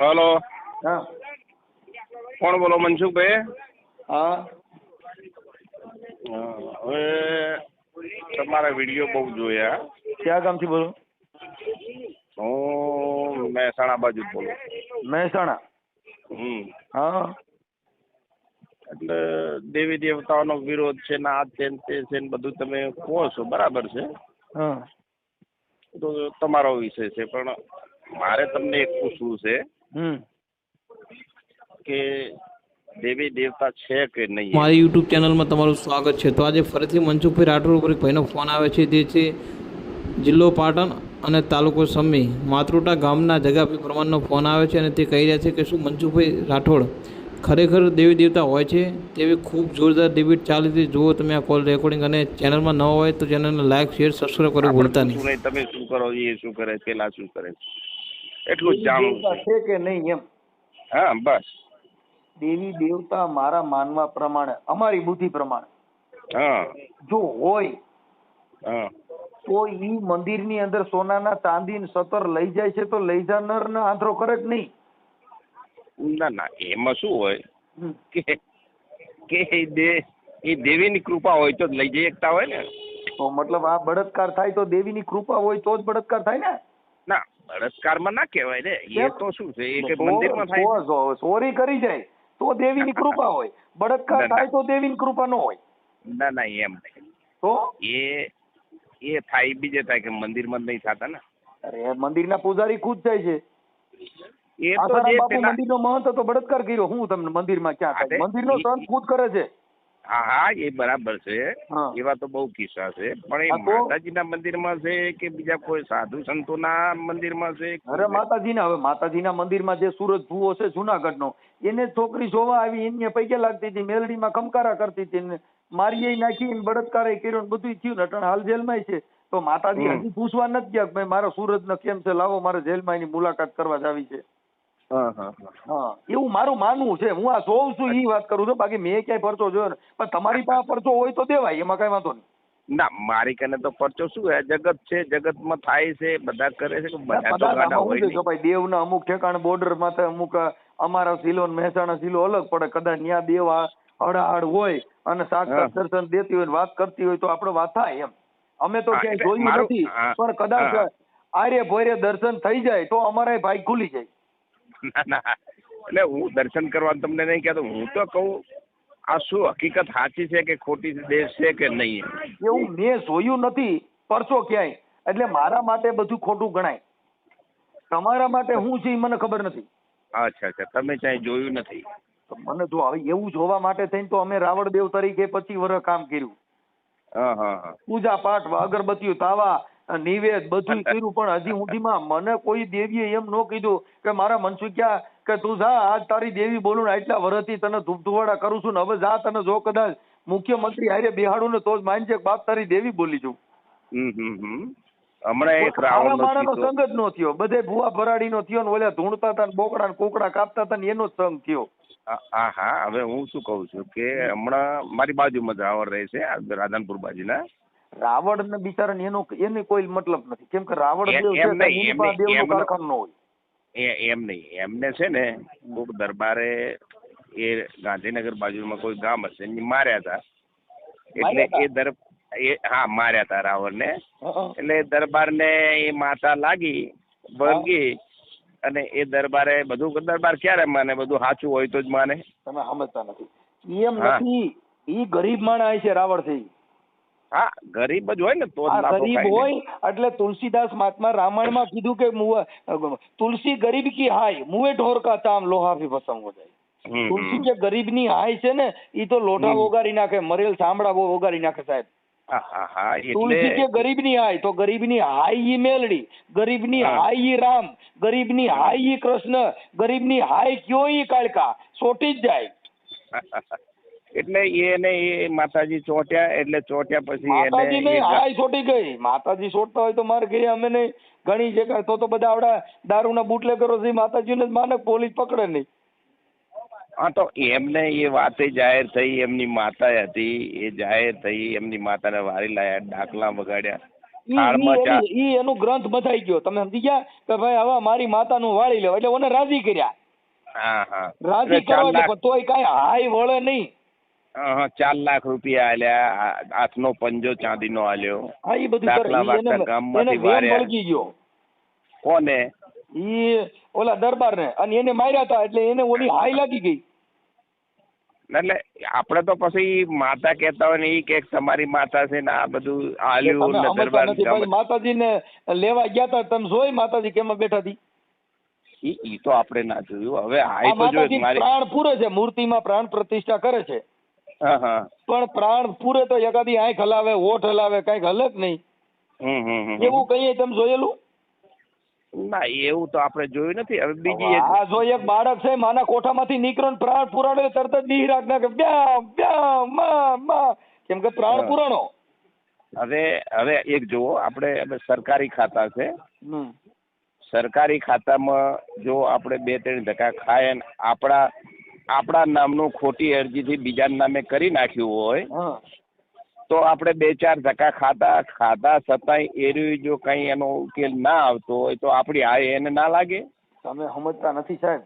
Hello. હા. કોણ બોલો મનસુખભાઈ? હા. હવે તમારા વીડિયો બહુ જોયા. ક્યાં ગામથી બોલો? હું મહેસાણા બાજુ બોલું. મહેસાણા? હમ. હા. એટલે દેવી દેવતાઓનો વિરોધ છે ને આ છે ને તે છે ને બધું તમે કહો છો બરાબર છે? હા. તો તમારો વિષય છે પણ મારે તમને એક પૂછવું છે. કે દેવી દેવતા છે કે નહીં? મારી યુટ્યુબ ચેનલમાં તમારું સ્વાગત છે. તો આજે ફરીથી મનસુખભાઈ રાઠોડ ઉપર એક ભાઈનો ફોન આવે છે. જે છે જિલ્લો પાટણ અને તાલુકો સમી. માતૃટા ગામના જગાભાઈ પ્રમાણનો ફોન આવે છે અને તે કહી રહ્યા છે કે શું મનસુખભાઈ રાઠોડ ખરેખર દેવી દેવતા હોય છે? તેવી ખૂબ જોરદાર ડિબેટ ચાલી હતી જુઓ તમે આ કોલ રેકોર્ડિંગ અને ચેનલમાં ન હોય તો ચેનલને લાઈક શેર સબસ્ક્રાઈબ કરવું ભૂલતા નહીં? તમે શું કરો? એ શું કરે? પેલા શું કરે? એટલું જ જાણવું છે. કે નહીં એમ? હા બસ. દેવી દેવતા મારા માનવા પ્રમાણે અમારી બુદ્ધિ પ્રમાણે. હા. જો હોય હા. તો ઈ મંદિરની અંદર સોનાના ચાંદી સતર લઈ જાય છે તો લઈ જનાર ને આંધળો કરે જ નહીં. ના ના એમાં શું હોય? કે કે દે એ દેવીની કૃપા હોય તો જ લઈ જઈ શકતા હોય ને? તો મતલબ આ બળત્કાર થાય તો દેવીની કૃપા હોય તો જ બળતકાર થાય ને? ના બળાત્કારમાં ના કહેવાય ને. એ તો શું છે? એ કે મંદિરમાં થાય ચોરી કરી જાય તો દેવીની કૃપા હોય. બળત્કાર. થાય તો દેવીની કૃપા ન હોય. ના ના એમ નહીં. તો? એ એ થાય બીજે થાય કે મંદિરમાં નહીં થતા ને. અરે મંદિરના પૂજારી ખુદ જાય છે. એ તો જે મંદિરનો મહંત હતો બળત્કાર કર્યો. હું તમને મંદિરમાં ક્યાં મંદિરનો સંત ખુદ કરે છે. હા હા એ બરાબર છે. એવા તો બહુ કિસ્સા છે. પણ એ માતાજીના મંદિરમાં છે કે બીજા કોઈ સાધુ સંતોના મંદિરમાં છે? અરે માતાજીના હવે માતાજીના મંદિરમાં જે સુરત ભૂવો છે જુનાગઢનો એને છોકરી જોવા આવી એને પૈકે લાગતી હતી મેલડીમાં કમકારા કરતી હતી ને મારીએ નાખી એ કર્યો ને બધું થયું ને અટાણે હાલ જેલમાં છે. તો માતાજી. હજી પૂછવા નથી ગયા કે મારો સુરતનો કેમ છે? લાવો મારે જેલમાં એની મુલાકાત કરવા જ આવી છે. હા હા હા. હા એવું મારું માનવું છે. હું આ જોઉં છું એ વાત કરું છું. બાકી મેં ક્યાંય પરચો જોયો ને પણ તમારી પાસે પરચો હોય તો દેવાય એમાં કઈ વાંધો નહીં. ના મારી કને તો પરચો શું હે જગત છે જગતમાં થાય છે બધા કરે છે બધા તો ગાડા હોય નહીં. ભાઈ. દેવના અમુક ઠેકાણ બોર્ડર માથે અમુક અમારા સિલો ને મહેસાણા સિલો અલગ પડે. કદાચ ન્યા દેવ આ હડાહડ હોય અને. સાક્ષાત દર્શન દેતી હોય વાત કરતી હોય તો આપણે વાત થાય એમ. અમે તો ક્યાંય જોયું નથી પણ કદાચ આરે આર્ય ભોયરે દર્શન થઈ જાય તો અમારા ભાઈ ખુલી જાય. ના ના. એટલે હું દર્શન કરવા તમને નહીં કહેતો હું તો કહું આ શું હકીકત સાચી છે કે ખોટી દેશ છે કે નહીં? એવું મેં જોયું નથી પરસો ક્યાંય. એટલે મારા માટે બધું ખોટું ગણાય. તમારા માટે હું છે મને ખબર નથી. અચ્છા અચ્છા. તમે ક્યાંય જોયું નથી? તો મને જો હવે એવું જોવા માટે થઈને તો અમે રાવણ દેવ તરીકે પચીસ વર્ષ કામ કર્યું. પૂજા પાઠ અગરબત્તીઓ તાવા નિવેદ બધું કર્યું પણ હજી સુધીમાં મને કોઈ દેવીએ એમ ન કીધું કે મારા મનસુખ્યા કે તું જા આજ તારી દેવી બોલું ને આટલા વર્ષથી તને ધૂપધુવાડા કરું છું ને હવે જા તને જો કદાચ મુખ્યમંત્રી હારે બિહાડું ને તો જ માનજે બાપ તારી દેવી બોલી છું. હમ હમ હમ. હમણાં એક રાવણ માણાનો સંગ જ નો થયો. બધે ભૂવા ભરાડી નો થયો ને ઓલા ધૂણતા હતા ને બોકડા ને કોકડા કાપતા હતા ને એનો જ સંગ થયો. હા હા હવે હું શું કહું છું કે હમણાં મારી બાજુમાં જ રાવણ રહે છે રાધનપુર બાજુના. રાવણ ને બિચારા એનો એને કોઈ મતલબ નથી. કેમ કે રાવણ દેવ છે દેવનું કારખાનું ન હોય. એ એમ નહીં એમને છે ને કોઈક દરબારે એ ગાંધીનગર બાજુમાં કોઈ ગામ હશે એને માર્યા હતા એટલે એ દર એ હા માર્યા હતા રાવણને. એટલે દરબારને એ માતા લાગી વળગી અને એ દરબારે બધું દરબાર ક્યારે માને? બધું સાચું હોય તો જ માને. તમે સમજતા નથી. એમ. નથી એ ગરીબ માણસ છે રાવણથી હા ગરીબ જ હોય ને તો ગરીબ હોય એટલે તુલસીદાસ મહાત્મા રામાયણમાં કીધું કે તુલસી ગરીબ કી હાય મુએ ઢોર કા ચામ લોહા ભી ભસમ હો જાય. તુલસી જે ગરીબની હાય છે ને ઈ તો લોટા ઓગારી નાખે મરેલ ચામડા બહુ ઓગારી નાખે સાહેબ. તુલસી જે ગરીબની હાય તો ગરીબની હાય ઈ મેલડી ગરીબની ની હાય ઈ રામ ગરીબની હાય ઈ કૃષ્ણ ગરીબની હાય કયો ઈ કાળકા સોટી જ જાય. એટલે એને એ માતાજી ચોટ્યા એટલે ચોટ્યા પછી માતાજી નહીં હાય છોટી ગઈ. માતાજી છોડતા હોય તો મારે કહીએ અમે નહીં. ઘણી જગ્યા તો તો બધા આવડા દારૂના બુટલે કરો છે માતાજીને જ માને પોલીસ પકડે નહીં. હા તો એમને એ વાતે જાહેર થઈ એમની માતા હતી એ જાહેર થઈ એમની માતાને વારી લાયા ડાકલા વગાડ્યા ઈ- એનો ગ્રંથ બધાઈ ગયો. તમે સમજી ગયા કે ભાઈ હવે મારી માતાનું વાળી લેવા એટલે ઓને રાજી કર્યા. હા હા. રાજી એટલે ચાર કરો એટલે લાખ પણ તોય કાંઈ હાય વળે નહીં. ચાર લાખ રૂપિયા આલ્યા હાથનો પંજો ચાંદીનો આલ્યો. હા એ બધું દાખલા વાગતા ગામમાંથી વાર્યા. કોને? ઈ ઓલા દરબારને. અને એને માર્યા હતા એટલે એને ઓલી હાય લાગી ગઈ. એટલે આપણે તો પછી માતા કહેતા હોય ને એ કે તમારી માતા છે ને આ બધું આલ્યું ને દરબાર ભાઈ માતાજીને લેવા ગયા હતા તમે જોઈ માતાજી કેમ બેઠા હતી? ઈ ઈ તો આપણે ના જોયું. હવે હાઈ તો જોયું મારી પ્રાણ પૂરે છે મૂર્તિમાં પ્રાણ પ્રતિષ્ઠા કરે છે. પણ પ્રાણ પૂરે તો એકાદી આંખ હલાવે હોઠ હલાવે કંઈક હલે જ નહીં. એવું કહીએ તમે જોયેલું? ના એવું તો આપણે જોયું નથી. હવે બીજી આ જો એક બાળક છે માના કોઠામાંથી નીકળ્યો ને પ્રાણ પુરાણો તરત જ દી રાખ નાખે. બ્યામ બ્યામ મા મા. કેમ કે પ્રાણ પુરાણો. હવે હવે એક જુઓ આપણે સરકારી ખાતા છે. સરકારી ખાતામાં જો આપણે બે ત્રણ ધક્કા ખાય આપણા આપણા નામનું ખોટી અરજીથી બીજાના નામે કરી નાખ્યું હોય તો આપણે બે ચાર ધક્કા ખાતા ખાતા છતાંય એ રહ્યું જો કંઈ એનો ઉકેલ ના આવતો હોય તો આપણી આ એને ના લાગે? તમે સમજતા નથી સાહેબ.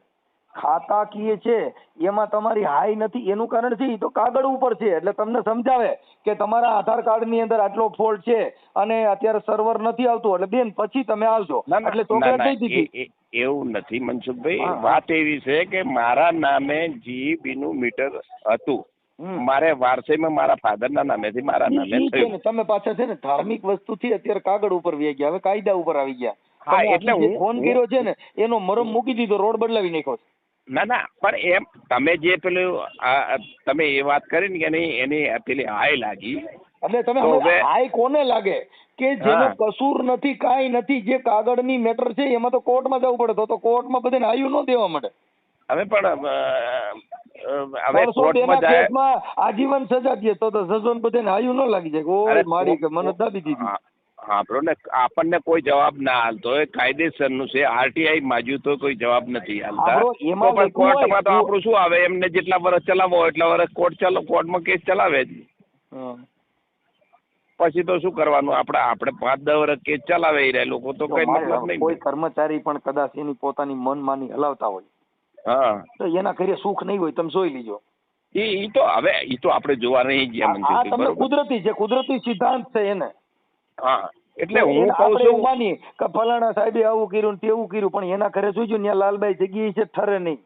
ખાતાકીય છે એમાં તમારી હાઈ નથી. એનું કારણ છે એ તો કાગળ ઉપર છે. એટલે તમને સમજાવે કે તમારા આધાર કાર્ડની અંદર આટલો ફોલ્ટ છે અને અત્યારે સર્વર નથી આવતું. એટલે બેન પછી તમે આવજો. ના ના. એટલે ચોકલેટ દઈ દીધી. એ- એ- એવું નથી મનસુખભાઈ. વાત એવી છે કે મારા નામે જીબી નું મીટર હતું. મારે વારસાઈમાં મારા ફાધરના નામેથી મારા નામે ઈ છે થયું. ને તમે પાછા છે ને ધાર્મિક વસ્તુથી અત્યારે કાગળ ઉપર વહી ગયા. હવે કાયદા ઉપર આવી ગયા. હા, એટલે હું- ફોન કર્યો છે ને એનો મરમ મૂકી દીધો રોડ બદલાવી નાખ્યો છે. ના ના પણ એમ તમે જે પેલું તમે એ વાત કરી ને કે એની એની પેલી હાય લાગી. એટલે તમે હાય કોને લાગે? કે જેનો. કસૂર નથી કાંઈ નથી જે કાગળની મેટર છે એમાં તો કોર્ટમાં જવું પડે. તો કોર્ટમાં બધાને હાયું ન દેવા માટે હવે પણ હવે કોર્ટમાં જાય આજીવન સજા દે તો તો સજોન બધાને હાયું ન લાગી જાય. કે ઓય મારી કે મને દાબી દીધી. સાંભળો ને આપણને કોઈ જવાબ ના હાલતો હોય. કાયદેસરનું છે. આરટીઆઈ માજ્યું તો કોઈ જવાબ નથી હાલતા પણ કોર્ટમાં તો આપણું શું આવે? એમને જેટલા વર્ષ ચલાવો એટલા વર્ષ કોર્ટ ચાલો કોર્ટમાં કેસ ચલાવે જ. પછી તો શું કરવાનું? આપણે આપણે પાંચ દસ વર્ષ કેસ ચલાવે રહ્યા લોકો. તો કઈ મતલબ નહીં કોઈ કર્મચારી પણ કદાચ એની પોતાની મનમાની હલાવતા હોય. હા. તો એના ઘરે સુખ નહીં હોય. તમે જોઈ લીજો. એ ઈ તો હવે ઈ તો આપણે જોવા નહીં ગયા તમને કુદરતી છે. કુદરતી સિદ્ધાંત છે એને. હા. એટલે હું કહું છું માની કે ફલાણા સાહેબે આવું કર્યું તેવું કર્યું પણ એના ઘરે જોઈજો ત્યાં લાલબાઈ જગ્યાએ છે ઠરે નહીં.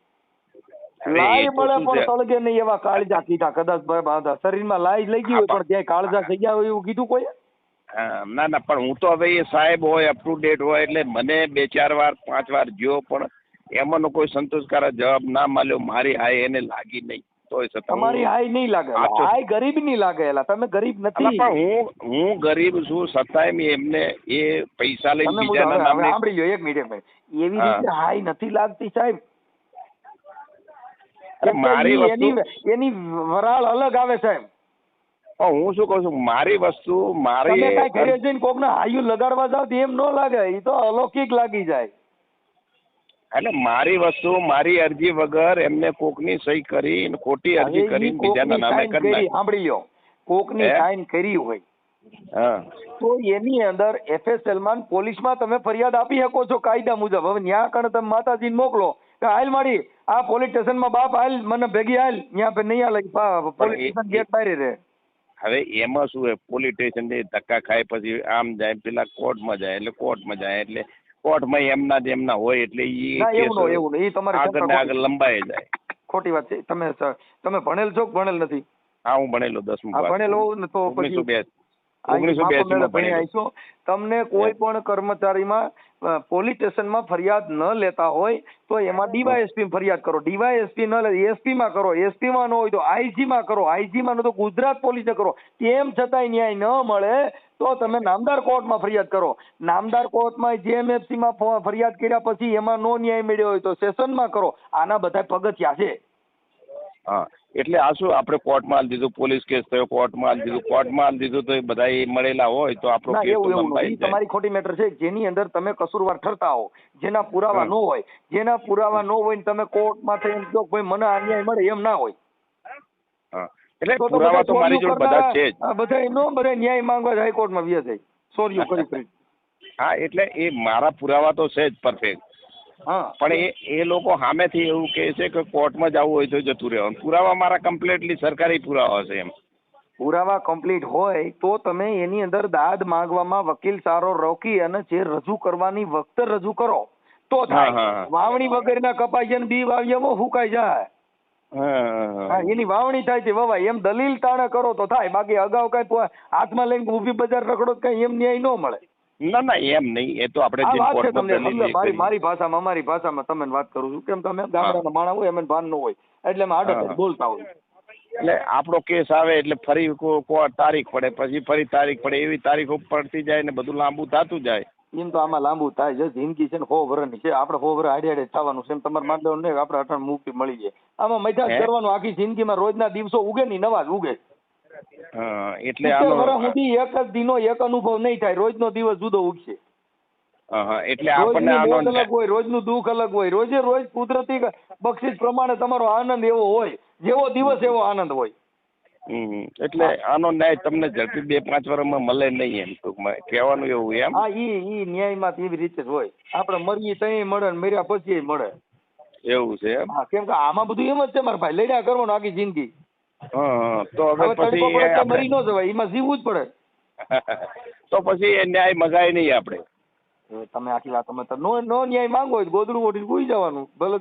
હવે લાઈ મળે પણ છે? નહીં એવા કાળજા કીધા કદાચ બાંધા શરીરમાં લાઈ લઈ ગઈ પણ ક્યાંય કાળજા થઈ ગયા હોય એવું કીધું કોઈ ના ના પણ હું તો હવે એ સાહેબ હોય અપ ટુ ડેટ હોય એટલે મને બે ચાર વાર પાંચ વાર ગયો પણ એમાંનો કોઈ સંતોષકારક જવાબ ના મળ્યો. મારી હાય એને લાગી નહીં. તોય છતાં તમારી હાઈ નહીં લાગે. હાઈ ગરીબ નહીં લાગે એલા. તમે ગરીબ નથી. હું હું ગરીબ છું છતાંય મેં એમને એ પૈસા લઈ બીજાના નામે સાંભળી લો એક મિનિટ એવી રીતે હાઈ નથી લાગતી સાહેબ. મારી વસ્તુ એની વરાળ અલગ આવે સાહેબ. પણ હું શું કહું છું મારી વસ્તુ મારી તમે કઈ ઘરે જઈને કોક ને હાયું લગાડવા જાવ એમ ન લાગે એ તો અલૌકિક લાગી જાય. એટલે મારી વસ્તુ મારી અરજી વગર એમને કોકની સહી કરી ને ખોટી અરજી કરી બીજાના નામે કરી સાંભળી લો કોકની સાઈન કરી હોય. તો એની અંદર એફએસએલમાં પોલીસમાં તમે ફરિયાદ આપી શકો છો કાયદા મુજબ. હવે ન્યા કણ તમે માતાજી મોકલો કે હાલ મારી આ પોલીસ સ્ટેશનમાં બાપ હાલ મને ભેગી હાલ. ન્યા પે નહીં હાલે પોલીસ સ્ટેશન ગેટ બહાર રહે. હવે એમાં શું હોય પોલીસ સ્ટેશન ધક્કા ખાય પછી આમ જાય પેલા કોર્ટમાં જાય એટલે કોર્ટમાં જાય એટલે કોર્ટમાં એમના જ એમના હોય એટલે એ એવું એવું એ તમારે આગળ આગળ લંબાઈ જાય. ખોટી- વાત છે. તમે તમે ભણેલ છો ભણેલ નથી? હા હું ભણેલો દસમું. ભણેલ તો પછી. તમને કોઈ પણ કર્મચારીમાં પોલીસ સ્ટેશનમાં ફરિયાદ ન લેતા હોય તો એમાં ડીવાયએસપી ફરિયાદ કરો. ડીવાયએસપી ન લે એસપી માં કરો એસપી માં ન હોય તો આઈજી માં કરો આઈજી માં ન તો ગુજરાત પોલીસે કરો. તેમ છતાંય ન્યાય ન મળે તો તમે નામદાર કોર્ટમાં ફરિયાદ કરો. નામદાર કોર્ટમાં જીએમએફસીમાં ફરિયાદ કર્યા પછી એમાં નો ન્યાય મળ્યો હોય તો સેશનમાં કરો. આના બધા પગથિયા છે. હા એટલે આ શું આપણે કોર્ટમાં આલી દીધું? પોલીસ કેસ થયો કોર્ટમાં આલી દીધું? કોર્ટમાં આલી દીધું તો એ બધા મળેલા હોય તો આપણો કેસ એવું તમારી ખોટી મેટર છે. જેની અંદર તમે કસૂરવાર ઠરતા હો. જેના પુરાવા. ન હોય. જેના પુરાવા ન હોય ને તમે કોર્ટમાં થઈને જો ભાઈ મને અન્યાય મળે એમ ના હોય. હા. એટલે પુરાવા તો મારી જોડે બધા છે જ. બધા એનો બધા ન્યાય માંગવા હાઈકોર્ટમાં વ્યા જાય. ચોરીઓ કરી કરી. હા એટલે એ મારા પુરાવા તો છે જ પરફેક્ટ હા. પણ એ એ લોકો સામેથી એવું કહે છે કે કોર્ટમાં જવું હોય તો જતું રહેવાનું. પુરાવા મારા કમ્પ્લીટલી સરકારી પુરાવા છે એમ. પુરાવા કમ્પ્લીટ હોય તો તમે એની અંદર દાદ માંગવામાં વકીલ સારો રોકી અને જે રજૂ કરવાની વખતે રજૂ કરો. તો થાય. વાવણી વગરના કપાઈ જાય બી વાવ્યા હુકાઈ જાય. હા, એની વાવણી થાય છે વવાય. એમ દલીલ તાણે કરો તો થાય. બાકી અગાઉ કઈ હાથમાં લઈને ઊભી બજાર રખડો કઈ એમ ન્યાય ન મળે. ના ના એમ નહીં. એ તો આપણે તમને મારી મારી ભાષામાં મારી ભાષામાં તમને વાત કરું છું. કેમ તમે ગામડાના માણા હોય એમને ભાન ન હોય. એટલે અમે આડે બોલતા હોય એટલે આપણો કેસ આવે એટલે ફરી તારીખ પડે. પછી ફરી તારીખ પડે. એવી તારીખો પડતી જાય ને બધું લાંબુ થતું જાય. એમ તો આમાં લાંબુ થાય છે. જિંદગી છે ને સો વર્ષની છે. આપણે સો વર્ષ હાડે હાડે થવાનું છે તમારે માન નહીં. આપણે અટાણ મુક્તિ મળી જાય. આમાં મજા કરવાનું આખી જિંદગીમાં રોજના દિવસો ઉગે ની નવા જ ઉગે. એટલે વર્ષ સુધી એક જ દિનો એક અનુભવ નહીં થાય. રોજનો દિવસ જુદો ઉગશે. એટલે આપણને આનંદ અલગ હોય રોજનું દુઃખ અલગ હોય. રોજે રોજ કુદરતી બક્ષિસ પ્રમાણે તમારો આનંદ એવો હોય. જેવો દિવસ એવો આનંદ હોય. એટલે આનો ન્યાય તમને ઝડપી બે પાંચ વર્ષમાં મળે નહીં એમ ટૂંકમાં. કહેવાનું એવું એમ. હા ઈ ઈ ન્યાયમાં એવી રીતે જ હોય. આપણે મરીએ તઈ મળે ને મર્યા પછી મળે. એવું છે હા કેમ કે આમાં બધું એમ જ છે મારા ભાઈ. લડ્યા કરવાનું આખી જિંદગી. તો હવે પછી મરી ન જવાય એમાં જીવવું જ પડે. તો પછી એ ન્યાય મગાય નહીં આપણે. તમે આખી વાત તમે નો નો ન્યાય માંગો ગોદડું ઓઢીને સૂઈ જવાનું. ભલે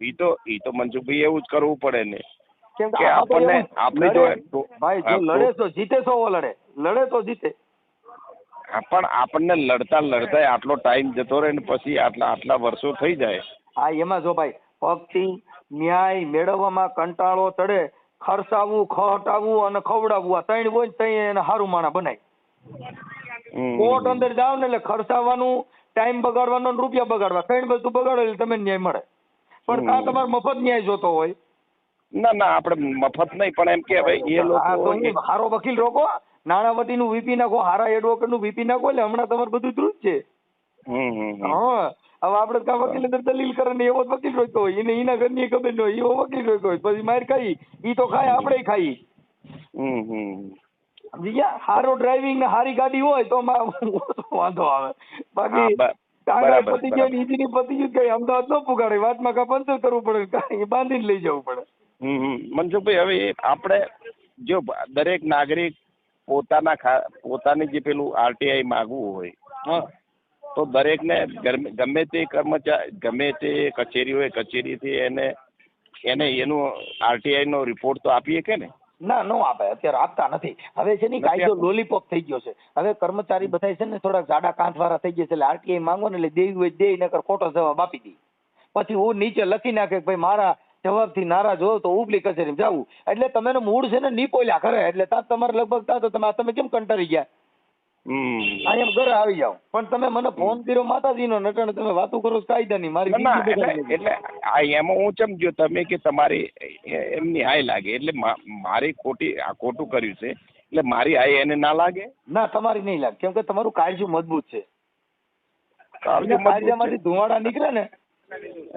ઈ તો ઈ તો મનસુખભાઈ એવું જ કરવું પડે ને. કેમ કે આપણને આપણી જો ભાઈ જો તો- લડે તો જીતે સો લડે. લડે તો જીતે. પણ આપણને લડતા લડતા આટલો ટાઈમ જતો રહે ને પછી આટલા આટલા વર્ષો થઈ જાય. હા એમાં જો ભાઈ પગથી ન્યાય મેળવવામાં કંટાળો ચડે ખર્ચાવવું ખટાવવું અને ખવડાવવું આ ત્રણ હોય ત્રણ એને હારું માણા બનાય. કોર્ટ અંદર જાવ ને એટલે ખર્ચાવવાનું ટાઈમ બગાડવાનો ને રૂપિયા બગાડવા. ત્રણ બધું બગાડો એટલે તમને ન્યાય મળે. પણ કાં તમારે મફત ન્યાય જોતો હોય? ના ના આપણે મફત નહીં પણ એમ કે ભાઈ એ લોકો હારો વકીલ રોકો નાણાવટીનું વીપી નાખો હારા એડવોકેટનું વીપી નાખો એટલે હમણાં તમારે બધું ધ્રુજ છે. હા. હવે આપણે કા વકીલ અંદર દલીલ કરે ને એવો વકીલ રોકતો હોય. એને એના ઘરની ખબર ન હોય એવો વકીલ રોકતો હોય. પછી માર ખાઈ. ઈ તો ખાય આપણે ખાઈ. સમજી ગયા? હારો ડ્રાઇવિંગ ને હારી ગાડી હોય તો વાંધો આવે. બાકી ટાંગા પતી ગયો ને ઈજીની પતી ગયું કઈ અમદાવાદ ન પુગાડે. વાતમાં કા પંચર કરવું પડે કાંઈ બાંધીને લઈ જવું પડે. મનસુખભાઈ હવે આપણે જો દરેક નાગરિક પોતાના ખા પોતાની જે પેલું આરટીઆઈ માગવું હોય હા. તો દરેકને ગમે તે કર્મચારી ગમે તે કચેરી હોય કચેરીથી એને એને એનું આરટીઆઈ નો રિપોર્ટ તો આપીએ કે ને ના નો આપે. અત્યારે આપતા નથી. હવે છે ને કાયદો લોલીપોપ થઈ ગયો છે. હવે કર્મચારી બધા છે ને થોડાક જાડા કાંઠ વાળા થઈ ગયા છે એટલે આરટીઆઈ માંગો ને એટલે દેવી હોય દે નકર ખોટો જવાબ આપી દે. પછી હું નીચે લખી નાખે કે ભાઈ મારા જવાબથી નારાજ હો તો ઉપલી કચેરીમાં જવું. એટલે તમે મૂળ છે ને નીપોલ્યા કરે એટલે તા તમારે લગભગ તા તો તમે તમે કેમ કંટાળી ગયા? ઘરે આવી જાવ પણ તમે મને ફોન કર્યો માતાજીનો નટણ તમે વાતો કરો કાયદાની. મારી એટલે એમાં હું સમજ્યો તમે કે તમારી એમની હાય લાગે. એટલે મારી ખોટી આ ખોટું કર્યું છે. એટલે મારી હાય એને ના લાગે? ના તમારી નહીં લાગે. કેમ કે તમારું કાળજું મજબૂત છે. કાળજી મજબૂત કાયદામાંથી ધુવાડા નીકળે ને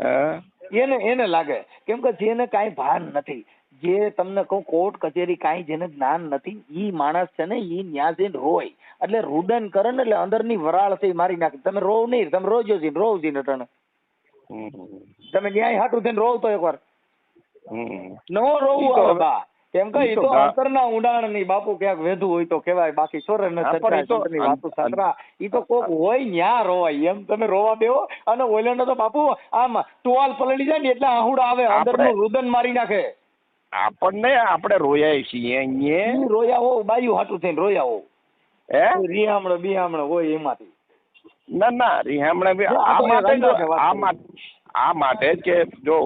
હા. એને એને લાગે. કેમ કે જેને કાંઈ ભાન નથી જે તમને કહું કોર્ટ કચેરી કાંઈ જેને જ્ઞાન નથી ઈ માણસ છે ને ઈ ન્યા જઈને રોય એટલે રુદન કરે ને એટલે અંદરની વરાળ થઈ મારી નાખે. તમે રોવ નહીં તમે રોજો છે રોવ છે નટણ તમે ન્યાય હાટું થઈને રોવ તો એકવાર. નો રોવું બા. કેમ કે ઈ તો અંતરના ઊંડાણની બાપુ ક્યાંક વેધું હોય તો કેવાય બાકી છોરે ન વાતો અન- ઈ તો કોક હોય ન્યા રોવાય એમ તમે રોવા બેહો અને ઓઈલેન્ડ તો બાપુ આમ ટુવાલ પલળી જાય ને એટલે આહુડા આવે અંદરનું રુદન મારી નાખે. આપણને આપણે રોયા છીએ અહીંયા. રોયા હો બાયું હાટું થઈને રોયા હો? હે રિહામણો બિયામણો હોય એમાંથી. ના ના રિહામણે આ માટે આ માટે કે જો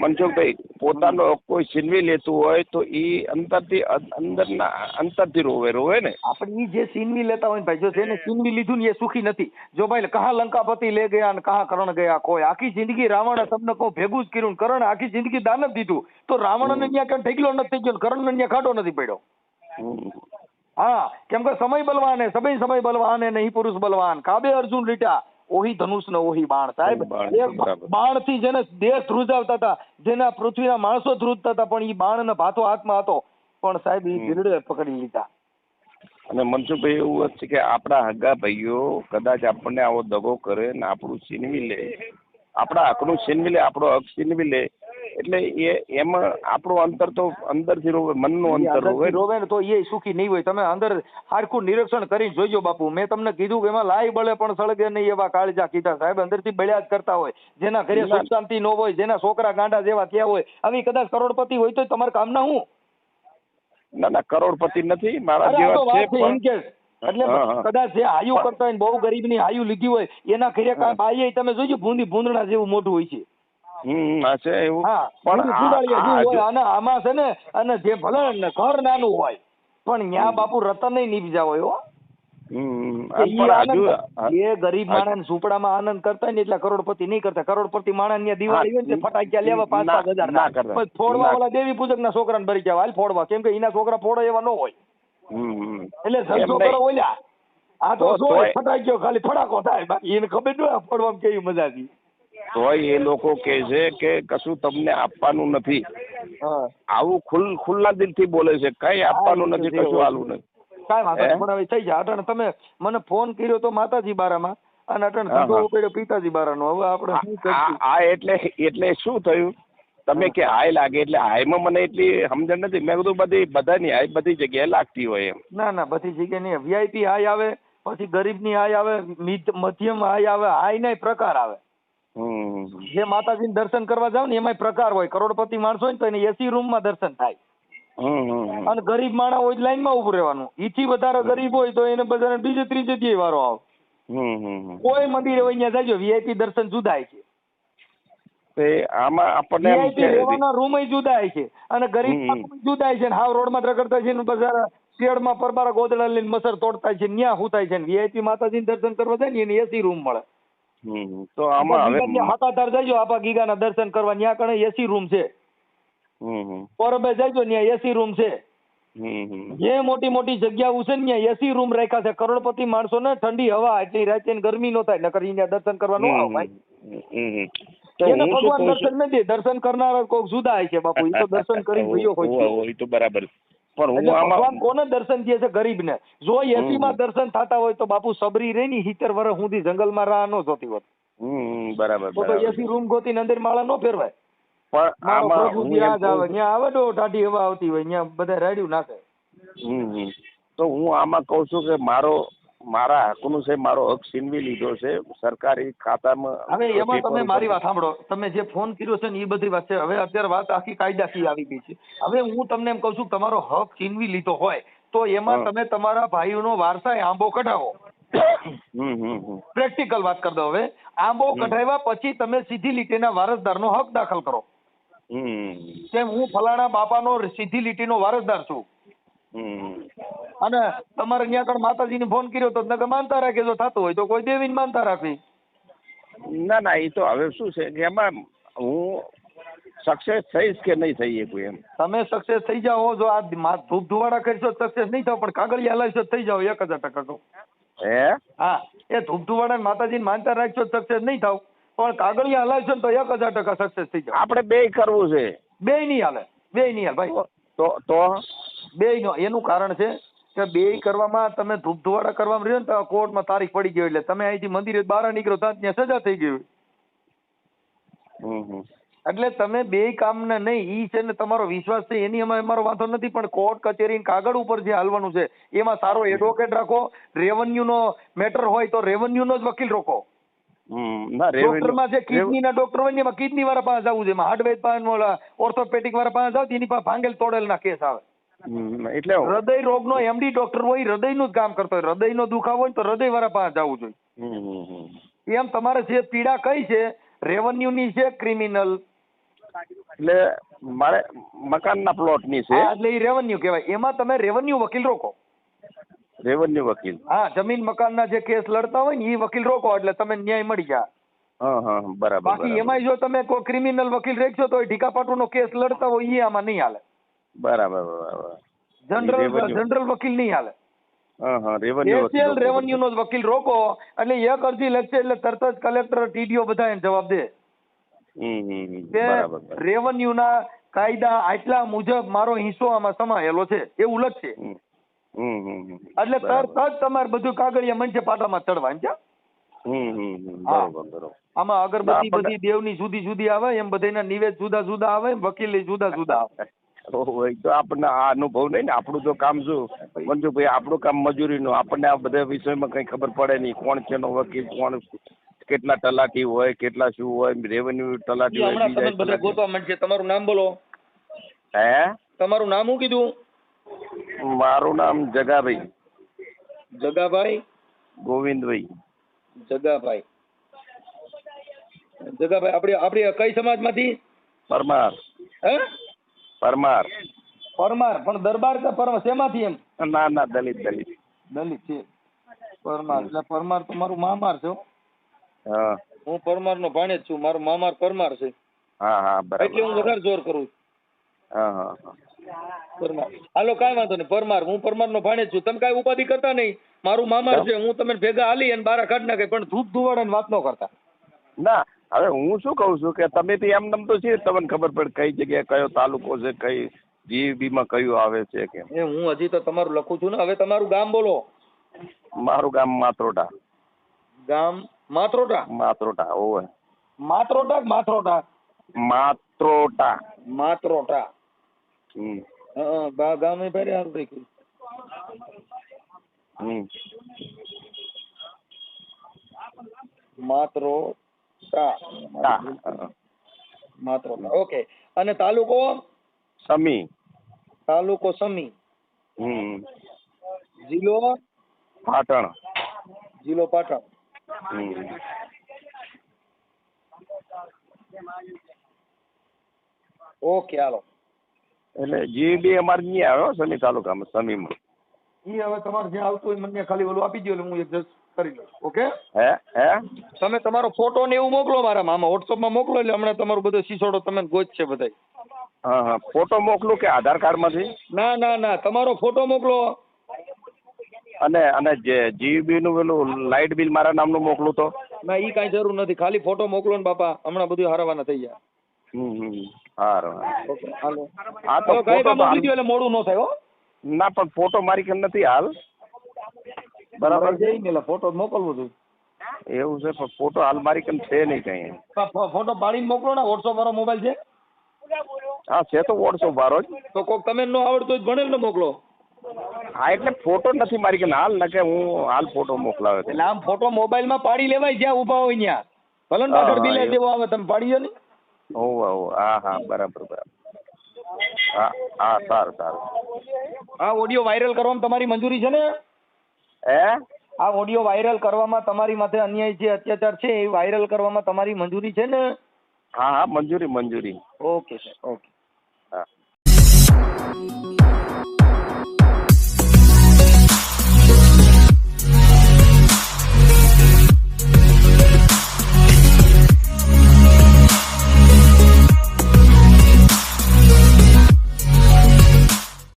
મનસુખભાઈ પોતાનો કોઈ છીનવી લેતું હોય તો એ અંદરથી અંદરના અંતરથી રોવે રોવે ને? આપણે એ જે સીનવી લેતા હોય ભાઈ જો જેને સીનવી લીધું ને એ સુખી નથી. જો ભાઈ કહા લંકાપતિ લે ગયા ને કહા કરણ ગયા કોઈ આખી જિંદગી રાવણ તમને કહું ભેગું જ કર્યું કરણ આખી જિંદગી દાન જ દીધું. તો રાવણને ત્યાં કઈ ઠેકલો નથી થઈ ગયો ને કરણને ત્યાં ખાડો નથી પડ્યો. હા કેમ કે સમય બલવાન હે સમય સમય બલવાન હે નહીં પુરુષ બલવાન. કાબે અર્જુન રીટા ઓહી ધનુષ ને ઓહી બાણ સાહેબ. બાણ, થી જેને દેશ ધ્રુજાવતા હતા જેના પૃથ્વીના માણસો ધ્રુજતા હતા પણ ઈ બાણ ને ભાતો હાથમાં હતો. પણ સાહેબ એ. ગીરડે પકડી લીધા. અને મનસુખભાઈ એવું જ છે કે આપણા હગા ભાઈઓ કદાચ આપણને આવો દગો કરે ને આપણું છીનવી લે. આપણા હકનું છીનવી લે આપણો હક છીનવી લે. એટલે એ એમાં આપણું અંતર તો અંદરથી રોવે મનનું અંતર રોવે રોવે ને તો એ સુખી નહીં હોય. તમે અંદર હારખું નિરીક્ષણ કરીને જોઈજો બાપુ. મેં તમને કીધું કે એમાં લાઈ બળે પણ સળગે નહીં એવા કાળજા કીધા. સાહેબ અંદરથી બળ્યા જ કરતા હોય. જેના ઘરે સુખ શાંતિ ન હોય જેના છોકરા ગાંડા જેવા થયા હોય આવી કદાચ કરોડપતિ હોય તો તમારા કામના હું ના ના કરોડપતિ નથી મારા જેવા છે પણ એટલે. કદાચ જે આયુ કરતા હોય બહુ ગરીબની આયુ લીધી હોય એના ઘરે બાઈએ તમે જોજો ભૂંદી ભૂંદડા જેવું મોઢું હોય છે. હમ હશે એવું? પણ જેવું અને આમાં છે ને અને જે ભલે ને ઘર નાનું હોય પણ ન્યા બાપુ રતન નીપજા હોય હો. એ ગરીબ માણસ ઝૂંપડામાં આનંદ કરતા ને એટલા કરોડપતિ નહીં કરતા. કરોડપતિ માણસ ને દિવાળી હોય ને ફટાક્યા લેવા પાંચ પાંચ હજાર ના કરતા. ફોડવા. વાળા દેવી પૂજક ના છોકરાને ભરી ગયા હાલ ફોડવા. કેમ કે એના છોકરા ફોડો એવા ન હોય. એટલે ધંધો. કરો ઓલ્યા આ તો શું ફટાક્યો ખાલી ફટાકો થાય. બાકી એને ખબર ન ફોડવા કેવી મજા હતી. તોય એ લોકો કે છે કે કશું તમને આપવાનું નથી. આવું ખુલ્લ ખુલ્લા દિલથી બોલે છે. કઈ આપવાનું નથી કશું હોય. આલું નથી. કાંઈ વાંધો નહીં પણ હવે થઈ જાય અટણ તમે મને ફોન કર્યો તો માતાજી બારામાં. અને અટણ ધંધો હા. પિતાજી બારાનો. હવે આપણે શું આ એટલે એટલે શું થયું? તમે કે હાય લાગે એટલે હાયમાં મને એટલી સમજણ નથી. મેં કીધું બધી બધાની હાય બધી જગ્યાએ લાગતી હોય એમ. ના ના બધી જગ્યાએ નહીં. વીઆઈપી હાઈ આવે પછી ગરીબની હાય આવે મધ્યમ હાય આવે હાય ના પ્રકાર આવે. જે માતાજીને દર્શન કરવા જાવ ને એમાંય પ્રકાર હોય. કરોડપતિ માણસ હોય ને તો એને એસી રૂમમાં દર્શન થાય. અને ગરીબ માણસ હોય લાઈન લાઈનમાં ઉભું રહેવાનું. ઈથી વધારે ગરીબ હોય તો એને બધાને બીજે ત્રીજે જે વારો આવે. કોઈ મંદિરે હોય ત્યાં જાજો વીઆઈપી દર્શન જુદાય છે. આમાં આપણને એમ રહેવાના રૂમ જુદાય છે. અને ગરીબ જુદાય છે ને હાવ રોડમાં રગડતા છે ને બજાર શેડમાં પરબારા ગોદડા લઈને મસર તોડતા છે ન્યા હુતાય છે વીઆઈપી માતાજીને દર્શન કરવા જાય ને એને એસી રૂમ મળે. તો આમાં હવે હકાતાર જજો આપા ગીગાના દર્શન કરવા. ન્યા કણે એસી રૂમ છે. પરબે જજો ન્યા એસી રૂમ છે. જે મોટી મોટી જગ્યાઓ છે ને ત્યાં એસી રૂમ રાખ્યા છે. કરોડપતિ માણસો ને ઠંડી હવા એટલી રાતે ને ગરમી નો થાય નકર અહીંયા દર્શન કરવા ન આવે ભાઈ એને ભગવાન દર્શન નથી દર્શન કરનાર કોઈક જુદા હોય છે બાપુ. એ તો દર્શન કરી ગયો હોય છે. તો બરાબર પણ હું ભગવાન કોને દર્શન દે છે ગરીબને? જો એસી માં દર્શન થતા હોય તો બાપુ સબરી રે ની હિતર વર્ષ સુધી જંગલમાં રાહ નો જોતી હોત. બરાબર તો એસી રૂમ ગોતીને અંદર માળા નો ફેરવાય. પણ આમાં ત્યાં આવે ત્યાં આવે તો ટાઢી હવા આવતી હોય ત્યાં બધા રાડ્યું નાખે. તો હું આમાં કહું છું કે મારો મારા હકનું છે મારો હક છીનવી લીધો છે સરકારી ખાતામાં હવે એમાં તમે મારી વાત સાંભળો. તમે જે ફોન કર્યો છે ને એ બધી વાત છે. હવે અત્યારે વાત આખી કાયદાકીય આવી ગઈ છે. હવે હું તમને એમ કહું છું તમારો હક છીનવી લીધો હોય તો એમાં તમે તમારા ભાઈઓનો વારસાઈ આંબો કઢાવો. પ્રેક્ટિકલ વાત કરી દો હવે. આંબો કઢાવ્યા પછી તમે સીધી લીટીના વારસદારનો હક દાખલ કરો. કેમ હું ફલાણા બાપાનો સીધી લીટીનો વારસદાર છું. અને તમારે ત્યાં આગળ માતાજીને ફોન કર્યો તો નકર માનતા રાખે જો થતું હોય તો કોઈ દેવીને માનતા રાખી ના ના એ તો હવે શું છે કે એમાં હું સક્સેસ થઈશ કે નહીં થઈ શકું એમ. તમે સક્સેસ થઈ જાઓ જો આ ધૂપ ધુવાડા કરશો સક્સેસ નહીં થાવ પણ કાગળિયા હલાવશો થઈ જાઓ એક હજાર ટકા તો. હે? હા એ ધૂપ ધુવાડા માતાજીને માનતા રાખશો સક્સેસ નહીં થાવ પણ કાગળિયા હલાવશો ને તો એક હજાર ટકા સક્સેસ થઈ જાવ આપણે બે કરવું છે. બે નહીં હાલે બે નહીં હાલે ભાઈ. તો તો? બે નો એનું કારણ છે કે બે કરવામાં તમે ધૂપ ધુવાડા કરવામાં રહ્યો ને તો કોર્ટમાં તારીખ પડી ગયો એટલે તમે અહીંથી મંદિરે બહાર નીકળો તો ત્યાં સજા થઈ ગઈ હમ એટલે તમે બે કામને નહીં ઈ છે ને તમારો વિશ્વાસ છે એની અમારે અમારો વાંધો નથી પણ કોર્ટ કચેરી કાગળ ઉપર જે હાલવાનું છે એમાં સારો એડવોકેટ રાખો રેવન્યુ નો મેટર હોય તો રેવન્યુ નો જ વકીલ રોકો. ડોક્ટરમાં જે રેવન્યુ કિડની ના ડોક્ટર હોય ને એમાં કિડની વાળા પાસે જવું છે એમાં પાસે ઓર્થોપેડિક વાળા પાસે જાવ એની પાસે ભાંગેલ તોડેલ ના કેસ આવે. એટલે હૃદય રોગ નો એમડી ડોક્ટર હોય હૃદયનું જ કામ કરતો હોય. હૃદય નો દુખાવો હોય તો હૃદય વાળા પાસે જવું જોઈએ. એમ તમારે જે પીડા કઈ છે રેવન્યુ ની છે ક્રિમિનલ? એટલે મારે મકાનના પ્લોટની છે. એટલે એ રેવન્યુ કહેવાય. એમાં તમે રેવન્યુ વકીલ રોકો. રેવન્યુ વકીલ. હા જમીન મકાનના જે કેસ લડતા હોય ને એ વકીલ રોકો એટલે તમે ન્યાય મળી જાય. બરાબર બાકી એમાં જો તમે કોઈ ક્રિમિનલ વકીલ રાખશો તો ઢીકાપાટુનો કેસ લડતા હોય એ આમાં નહીં હાલે. બરાબર બરાબર જનરલ જનરલ વકીલ નહીં હાલે. હા રેવન્યુ નો વકીલ રોકો એટલે એક અરજી લખશે એટલે તરત જ કલેક્ટર ટીડીઓ બધા એને જવાબ દે. રેવન્યુ ના કાયદા આટલા મુજબ મારો હિસ્સો આમાં સમાયેલો છે એવું લખશે. એટલે તરત જ તમારે બધું કાગળિયા મંચે પાટામાં છે. હા. બરોબર બરોબર. આમાં અગરબત્તી બધી દેવની જુદી જુદી આવે એમ બધાના નિવેદ જુદા જુદા આવે વકીલ જુદા જુદા આવે. તો આપણને આ અનુભવ નહીં ને આપણું તો કામ શું? મંજુભાઈ આપણું કામ મજૂરીનું. આપણને આ બધા વિષયમાં કંઈ ખબર પડે નહીં. કોણ છે નો વકીલ કોણ કેટલા તલાટી હોય કેટલા શું હોય રેવન્યુ તલાટી હોય બીજા બધા ગોતવા માંડશે. તમારું નામ બોલો. હે? તમારું નામ શું કીધું? મારું નામ જગાભાઈ. જગાભાઈ? ગોવિંદભાઈ. જગાભાઈ. જગાભાઈ આપણી આપણી કઈ સમાજમાંથી? પરમાર. હે? પરમાર. પરમાર પણ દરબાર કે પરમાર શેમાંથી એમ? ના ના દલિત દલિત. દલિત છે. પરમાર એટલે પરમાર તો મારું મામાર છે હા. હું. પરમાર નો ભાણેજ છું મારો મામાર પરમાર છે. હા હા એટલે હું વધારે જોર કરું હા હા. પરમાર. હાલો કઈ વાંધો નહીં. પરમાર હું પરમાર નો ભાણે છું. તમે કઈ ઉપાધિ કરતા નહીં. મારું મામાર છે હું તમે ભેગા હાલી અને બારા કાઢ નાખે પણ ધૂપ ધુવાડાની વાત ન કરતા. ના હવે હું શું કહું છું કે તમે બી એમ નમ તો છે તમને ખબર પડે કઈ જગ્યાએ કયો તાલુકો છે કઈ જીબી માં કયું આવે છે કે એ હું હજી તો તમારું લખું છું ને હવે તમારું ગામ બોલો. મારું ગામ માત્રોટા ગામ માત્રોટા માત્રોટા ઓવે. માત્રોટા માત્રોટા માત્રોટા માત્રોટા હમ. હા ગામ એ ભારે સારું રાખ્યું. હમ. માત્રોટા ટા, હા. માત્રોટા ઓકે. અને તાલુકો? સમી. તાલુકો સમી. હમ. જિલ્લો? પાટણ. જિલ્લો પાટણ. હમ. ઓકે હાલો. એટલે જીબી અમારે નહીં આવે હો, સમી તાલુકામાં સમીમાં. ઈ હવે તમારે જે આવતું હોય મને ખાલી ઓલું આપી દો એટલે હું એડજસ્ટ કરી લો. ઓકે હે? હે? તમે તમારો ફોટો ને એવું મોકલો મારા મામા. વોટ્સઅપમાં મોકલો એટલે હમણાં તમારું બધું સીસોડો તમે ગોતશે બધાય. હા હા. ફોટો મોકલું કે આધાર કાર્ડમાંથી ના ના ના. તમારો ફોટો મોકલો. અને અને જે જીબી નું પેલું લાઇટ બિલ મારા નામનું મોકલું તો? ના ઈ કાંઈ જરૂર નથી. ખાલી ફોટો મોકલો ને બાપા. હમણાં બધું હારવાના થઈ જાય હારું. ઓકે હાલો. હા તો કઈ ફોટો મોકલી દો એટલે મોડું ન થાય હો. ના પણ ફોટો મારી કેમ નથી હાલ? બરાબર છે? એટલે ફોટો મોકલવો જોઈએ એવું છે પણ ફોટો હાલ મારી કન છે નહીં કઈ ફોટો પાડીને મોકલો ને વોટ્સઅપ વાળો મોબાઈલ છે? હા છે તો વોટ્સઅપ વાળો જ. તો કોક તમે ન આવડતો હોય ભણેલ ને મોકલો. હા એટલે ફોટો નથી મારી કે હાલ ન કે હું હાલ ફોટો મોકલાવે એટલે આમ ફોટો મોબાઈલમાં પાડી લેવાય જ્યાં ઊભા હોય ત્યાં. ભલે ને પાછળ બિલે જેવો આવે તમે પાડી દો ને. ઓવે ઓવે હા હા બરાબર બરાબર. હા હા સારું સારું. હા ઓડિયો વાયરલ કરવામાં તમારી મંજૂરી છે ને? હે? આ ઓડિયો વાયરલ કરવામાં તમારી માથે અન્યાય જે અત્યાચાર છે એ વાયરલ કરવામાં તમારી મંજૂરી છે ને? હા હા મંજૂરી મંજૂરી. Okay sir okay